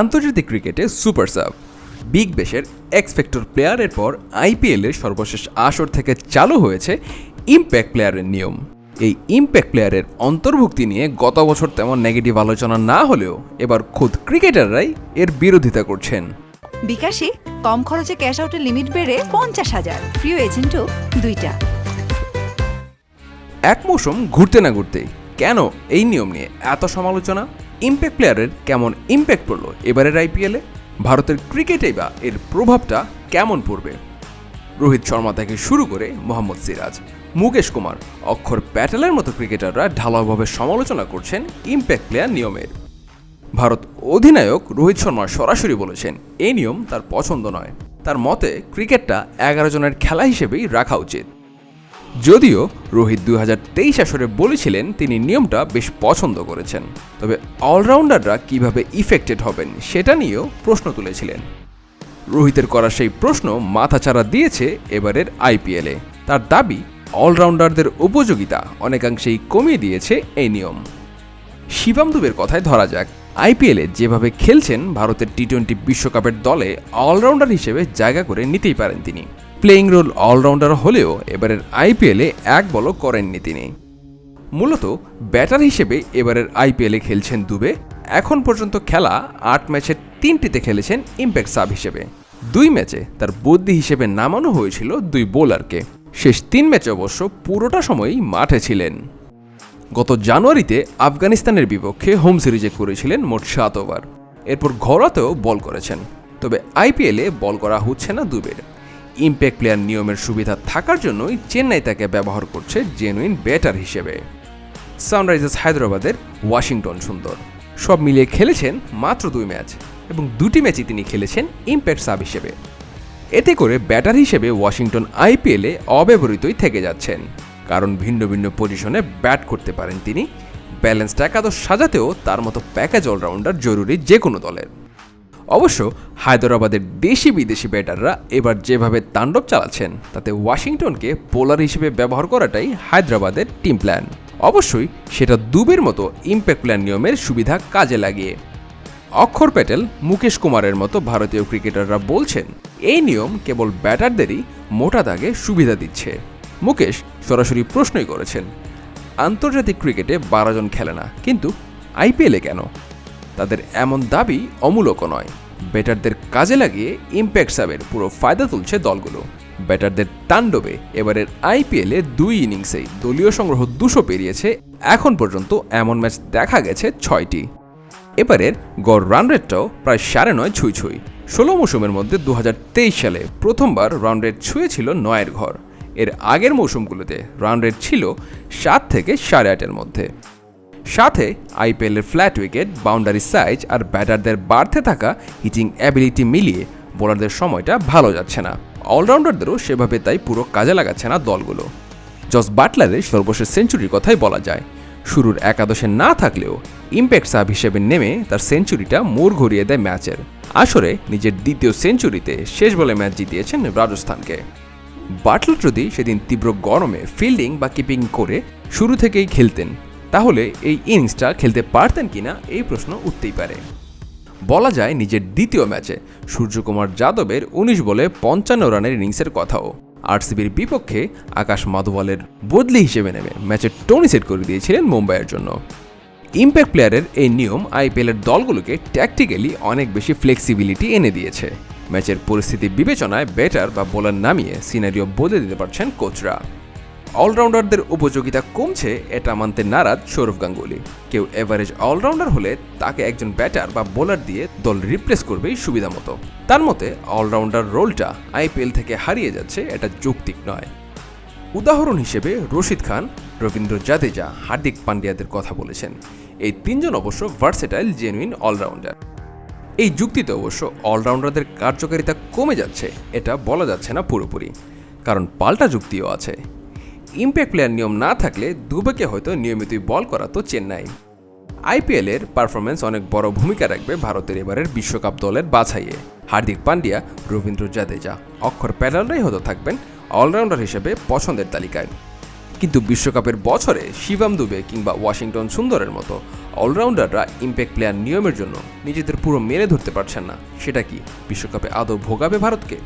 আন্তর্জাতিক ক্রিকেটে super sub. Big বেশের এক্সপেক্টর প্লেয়ারের পর আইপিএলের সর্বশেষ আসর থেকে চালু হয়েছে ইম্প্যাক্ট প্লেয়ারের নিয়ম। এই ইম্প্যাক্ট প্লেয়ারের অন্তর্ভুক্তি নিয়ে গত বছর তেমন নেগেটিভ আলোচনা না হলেও এবার খোদ ক্রিকেটাররাই এর বিরোধিতা করছেন। বিকাশে কম খরচে ক্যাশ আউটের লিমিট বেড়ে পঞ্চাশ হাজার। প্রিয় এজেন্টও দুইটা। এক মৌসুম ঘুরতে না ঘুরতেই কেন এই নিয়ম নিয়ে এত সমালোচনা? ইম্প্যাক্ট প্লেয়ারের কেমন ইম্প্যাক্ট পড়ল এবারের আইপিএলে ভারতের ক্রিকেটেই বা এর প্রভাবটা কেমন পড়বে? রোহিত শর্মা থেকে শুরু করে মোহাম্মদ সিরাজ, মুকেশ কুমার, অক্ষর প্যাটেলের মতো ক্রিকেটাররা ঢালাওভাবে সমালোচনা করছেন ইম্প্যাক্ট প্লেয়ার নিয়মের। ভারত অধিনায়ক রোহিত শর্মা সরাসরি বলেছেন, এই নিয়ম তার পছন্দ নয়। তার মতে ক্রিকেটটা এগারো জনের খেলা হিসেবেই রাখা উচিত। যদিও রোহিত দু হাজার তেইশ আসরে বলেছিলেন তিনি নিয়মটা বেশ পছন্দ করেছেন। তবে অলরাউন্ডাররা কীভাবে ইফেক্টেড হবেন সেটা নিয়েও প্রশ্ন তুলেছিলেন। রোহিতের করা সেই প্রশ্ন মাথাচাড়া দিয়েছে এবারের আইপিএলে। তার দাবি, অলরাউন্ডারদের উপযোগিতা অনেকাংশেই কমিয়ে দিয়েছে এই নিয়ম। শিবাম দুবের কথায় ধরা যাক, আইপিএলে যেভাবে খেলছেন ভারতের টি টোয়েন্টি বিশ্বকাপের দলে অলরাউন্ডার হিসেবে জায়গা করে নিতেই পারেন তিনি। প্লেইং রোল অলরাউন্ডার হলেও এবারের আইপিএলে এক বলও করেননি তিনি। মূলত ব্যাটার হিসেবে এবারের আইপিএলে খেলছেন দুবে। এখন পর্যন্ত খেলা আট ম্যাচের তিনটিতে খেলেছেন ইম্প্যাক্ট সাব হিসেবে। দুই ম্যাচে তার বদলি হিসেবে নামানো হয়েছিল দুই বোলারকে। শেষ তিন ম্যাচে অবশ্য পুরোটা সময়ই মাঠে ছিলেন। গত জানুয়ারিতে আফগানিস্তানের বিপক্ষে হোম সিরিজে করেছিলেন মোট সাত ওভার। এরপর ঘরোয়াতেও বল করেছেন। তবে আইপিএলে বল করা হচ্ছে না দুবের। ইম্প্যাক্ট প্লেয়ার নিয়মের সুবিধা থাকার জন্যই চেন্নাই তাকে ব্যবহার করছে জেনুইন ব্যাটার হিসেবে। সানরাইজার্স হায়দ্রাবাদের ওয়াশিংটন সুন্দর। সব মিলিয়ে খেলেছেন মাত্র দুই ম্যাচ এবং দুটি ম্যাচই তিনি খেলেছেন ইম্প্যাক্ট সাব হিসেবে। এতে করে ব্যাটার হিসেবে ওয়াশিংটন আইপিএলে অব্যবহৃতই থেকে যাচ্ছেন। কারণ ভিন্ন ভিন্ন পজিশনে ব্যাট করতে পারেন তিনি। ব্যালেন্সড একাদশ সাজাতেও তার মতো প্যাকেজ অলরাউন্ডার জরুরি যে কোনো দলের। অবশ্য হায়দরাবাদের দেশি বিদেশি ব্যাটাররা এবার যেভাবে তাণ্ডব চালাচ্ছেন, তাতে ওয়াশিংটনকে বোলার হিসেবে ব্যবহার করাটাই হায়দ্রাবাদের টিম প্ল্যান। অবশ্যই সেটা দুবের মতো ইম্প্যাক্ট প্ল্যান নিয়মের সুবিধা কাজে লাগিয়ে। অক্ষর প্যাটেল, মুকেশ কুমারের মতো ভারতীয় ক্রিকেটাররা বলছেন, এই নিয়ম কেবল ব্যাটারদেরই মোটা দাগে সুবিধা দিচ্ছে। মুকেশ সরাসরি প্রশ্নই করেছেন, আন্তর্জাতিক ক্রিকেটে বারো জন খেলে না, কিন্তু আইপিএলে কেন? তাদের এমন দাবি অমূলক নয়। ব্যাটারদের কাজে লাগিয়ে ইম্প্যাক্ট সাবের পুরো ফায়দা তুলছে দলগুলো। ব্যাটারদের তাণ্ডবে এবারের আইপিএলে দুই ইনিংসেই দলীয় সংগ্রহ দুশো পেরিয়েছে, এখন পর্যন্ত এমন ম্যাচ দেখা গেছে ছয়টি। এবারের গড় রান রেটটাও প্রায় সাড়ে নয় ছুঁই ছুঁই। ষোলো মৌসুমের মধ্যে দু হাজার তেইশ সালে প্রথমবার রান রেট ছুঁয়েছিল নয়ের ঘর। এর আগের মৌসুমগুলোতে রান রেট ছিল সাত থেকে সাড়ে আটের মধ্যে। সাথে আইপিএলের ফ্ল্যাট উইকেট, বাউন্ডারি সাইজ আর ব্যাটারদের বাড়তে থাকা হিটিং অ্যাবিলিটি মিলিয়ে বোলারদের সময়টা ভালো যাচ্ছে না। অলরাউন্ডারদেরও সেভাবে তাই পুরো কাজে লাগাচ্ছে না দলগুলো। জস বাটলারের সর্বশেষ সেঞ্চুরির কথাই বলা যায়। শুরুর একাদশে না থাকলেও ইম্প্যাক্ট সাব হিসেবে নেমে তার সেঞ্চুরিটা মোড় ঘুরিয়ে দেয় ম্যাচের। আসরে নিজের দ্বিতীয় সেঞ্চুরিতে শেষ বলে ম্যাচ জিতিয়েছেন রাজস্থানকে। বাটলার যদি সেদিন তীব্র গরমে ফিল্ডিং বা কিপিং করে শুরু থেকেই খেলতেন তাহলে এই ইনিংসটা খেলতে পারতেন কিনা এই প্রশ্ন উঠতেই পারে। বলা যায় নিজের দ্বিতীয় ম্যাচে সূর্যকুমার যাদবের উনিশ বলে পঞ্চান্ন রানের ইনিংসের কথাও। আরসিবির বিপক্ষে আকাশ মাধওয়ালের বদলি হিসেবে নেমে ম্যাচের টনি সেট করে দিয়েছিলেন মুম্বাইয়ের জন্য। ইম্প্যাক্ট প্লেয়ারের এই নিয়ম আইপিএলের দলগুলোকে ট্যাকটিক্যালি অনেক বেশি ফ্লেক্সিবিলিটি এনে দিয়েছে। ম্যাচের পরিস্থিতি বিবেচনায় ব্যাটার বা বোলার নামিয়ে সিনারিও বদলে দিতে পারছেন কোচরা অলরাউন্ডারদের উপযোগিতা কমছে এটা মানতে নারাজ সৌরভ গাঙ্গুলি। কেউ এভারেজ অলরাউন্ডার হলে তাকে একজন ব্যাটার বা বোলার দিয়ে দল রিপ্লেস করবেই সুবিধা মতো। তার মতে অলরাউন্ডার রোলটা আইপিএল থেকে হারিয়ে যাচ্ছে এটা যৌক্তিক নয়। উদাহরণ হিসেবে রশিদ খান, রবীন্দ্র জাদেজা, হার্দিক পান্ডিয়াদের কথা বলেছেন। এই তিনজন অবশ্য ভার্সেটাইল জেনুইন অলরাউন্ডার এই যুক্তিতে অবশ্য অলরাউন্ডারদের কার্যকারিতা কমে যাচ্ছে, এটা বলা যাচ্ছে না পুরোপুরি। কারণ পাল্টা যুক্তিও আছে। ইম্প্যাক্ট প্লেয়ার নিয়ম না থাকলে দুবেকে হয়তো নিয়মিতই বল করা তো চেন্নাই। আইপিএলের পারফরমেন্স অনেক বড় ভূমিকা রাখবে ভারতের এবারের বিশ্বকাপ দলের বাছাইয়ে। হার্দিক পান্ডিয়া, রবীন্দ্র জাদেজা, অক্ষর প্যাটেলরাই হয়তো থাকবেন অলরাউন্ডার হিসেবে পছন্দের তালিকায়। কিন্তু বিশ্বকাপের বছরে শিবাম দুবে কিংবা ওয়াশিংটন সুন্দরের মতো অলরাউন্ডাররা ইম্প্যাক্ট প্লেয়ার নিয়মের জন্য নিজেদের পুরো মেলে ধরতে পারছেন না। সেটা কি বিশ্বকাপে আদৌ ভোগাবে ভারতকে?